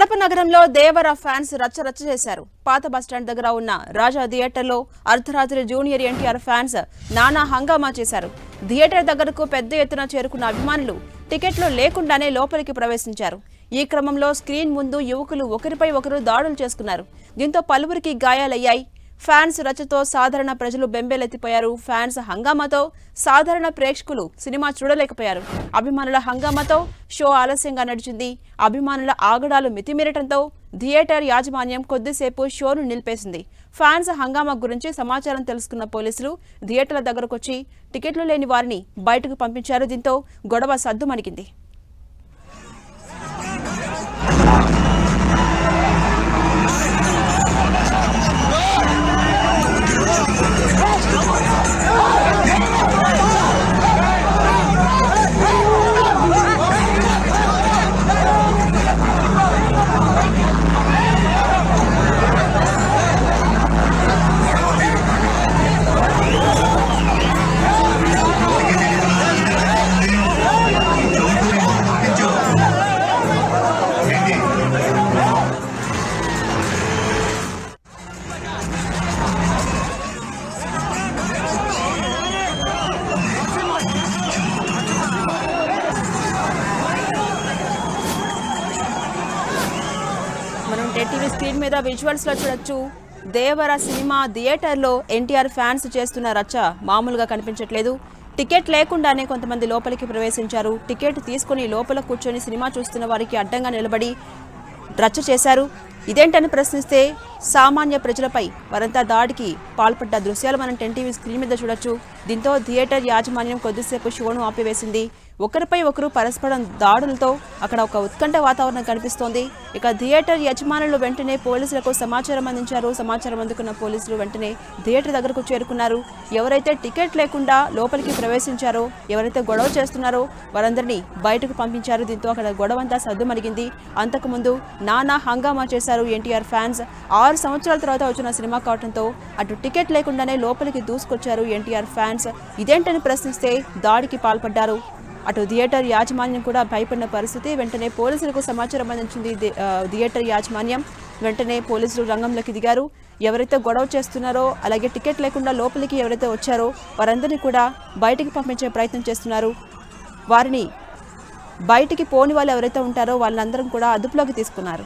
కడప నగరంలో దేవర ఫ్యాన్స్ రచ్చరచ్చ చేశారు. పాత బస్టాండ్ దగ్గర ఉన్న రాజా థియేటర్లో అర్ధరాత్రి జూనియర్ ఎన్టీఆర్ ఫ్యాన్స్ నానా హంగామా చేశారు. థియేటర్ దగ్గరకు పెద్ద ఎత్తున చేరుకున్న అభిమానులు టికెట్లు లేకుండానే లోపలికి ప్రవేశించారు. ఈ క్రమంలో స్క్రీన్ ముందు యువకులు ఒకరిపై ఒకరు దాడులు చేసుకున్నారు. దీంతో పలువురికి గాయాలయ్యాయి. ఫ్యాన్స్ రచ్చతో సాధారణ ప్రజలు బెంబేలెత్తిపోయారు. ఫ్యాన్స్ హంగామాతో సాధారణ ప్రేక్షకులు సినిమా చూడలేకపోయారు. అభిమానుల హంగామాతో షో ఆలస్యంగా నడిచింది. అభిమానుల ఆగడాలు మితిమీరటంతో థియేటర్ యాజమాన్యం కొద్దిసేపు షోను నిలిపేసింది. ఫ్యాన్స్ హంగామా గురించి సమాచారం తెలుసుకున్న పోలీసులు థియేటర్ల దగ్గరకొచ్చి టికెట్లు లేని వారిని బయటకు పంపించారు. దీంతో గొడవ సద్దుమణికింది మనం టీవీ స్క్రీన్ మీద విజువల్స్లో చూడొచ్చు. దేవర సినిమా థియేటర్లో ఎన్టీఆర్ ఫ్యాన్స్ చేస్తున్న రచ్చ మామూలుగా కనిపించట్లేదు. టికెట్ లేకుండానే కొంతమంది లోపలికి ప్రవేశించారు. టికెట్ తీసుకుని లోపల కూర్చొని సినిమా చూస్తున్న వారికి అడ్డంగా నిలబడి రచ్చ చేశారు. ఇదేంటని ప్రశ్నిస్తే సామాన్య ప్రజలపై వారంతా దాడికి పాల్పడ్డ దృశ్యాలు మనం టెన్ టీవీ స్క్రీన్ మీద చూడొచ్చు. దీంతో థియేటర్ యాజమాన్యం కొద్దిసేపు షోను ఆపివేసింది. ఒకరిపై ఒకరు పరస్పరం దాడులతో అక్కడ ఒక ఉత్కంఠ వాతావరణం కనిపిస్తోంది. ఇక థియేటర్ యజమానులు వెంటనే పోలీసులకు సమాచారం అందించారు. సమాచారం అందుకున్న పోలీసులు వెంటనే థియేటర్ దగ్గరకు చేరుకున్నారు. ఎవరైతే టికెట్ లేకుండా లోపలికి ప్రవేశించారో ఎవరైతే గొడవ చేస్తున్నారో వారందరినీ బయటకు పంపించారు. దీంతో అక్కడ గొడవ అంతా సద్దుమణిగింది అంతకుముందు నానా హంగామా చేశారు. ఎన్టీఆర్ ఫ్యాన్స్ ఆరు సంవత్సరాల తర్వాత వచ్చిన సినిమా కావడంతో అటు టికెట్ లేకుండానే లోపలికి దూసుకొచ్చారు ఎన్టీఆర్ ఫ్యాన్స్. ఇదేంటని ప్రశ్నిస్తే దాడికి పాల్పడ్డారు. అటు థియేటర్ యాజమాన్యం కూడా భయపడిన పరిస్థితి. వెంటనే పోలీసులకు సమాచారం అందించింది థియేటర్ యాజమాన్యం. వెంటనే పోలీసులు రంగంలోకి దిగారు. ఎవరైతే గొడవ చేస్తున్నారో అలాగే టికెట్ లేకుండా లోపలికి ఎవరైతే వచ్చారో వారందరినీ కూడా బయటికి పంపించే ప్రయత్నం చేస్తున్నారు. వారిని బయటికి పోని వాళ్ళు ఎవరైతే ఉంటారో వాళ్ళందరం కూడా అదుపులోకి తీసుకున్నారు.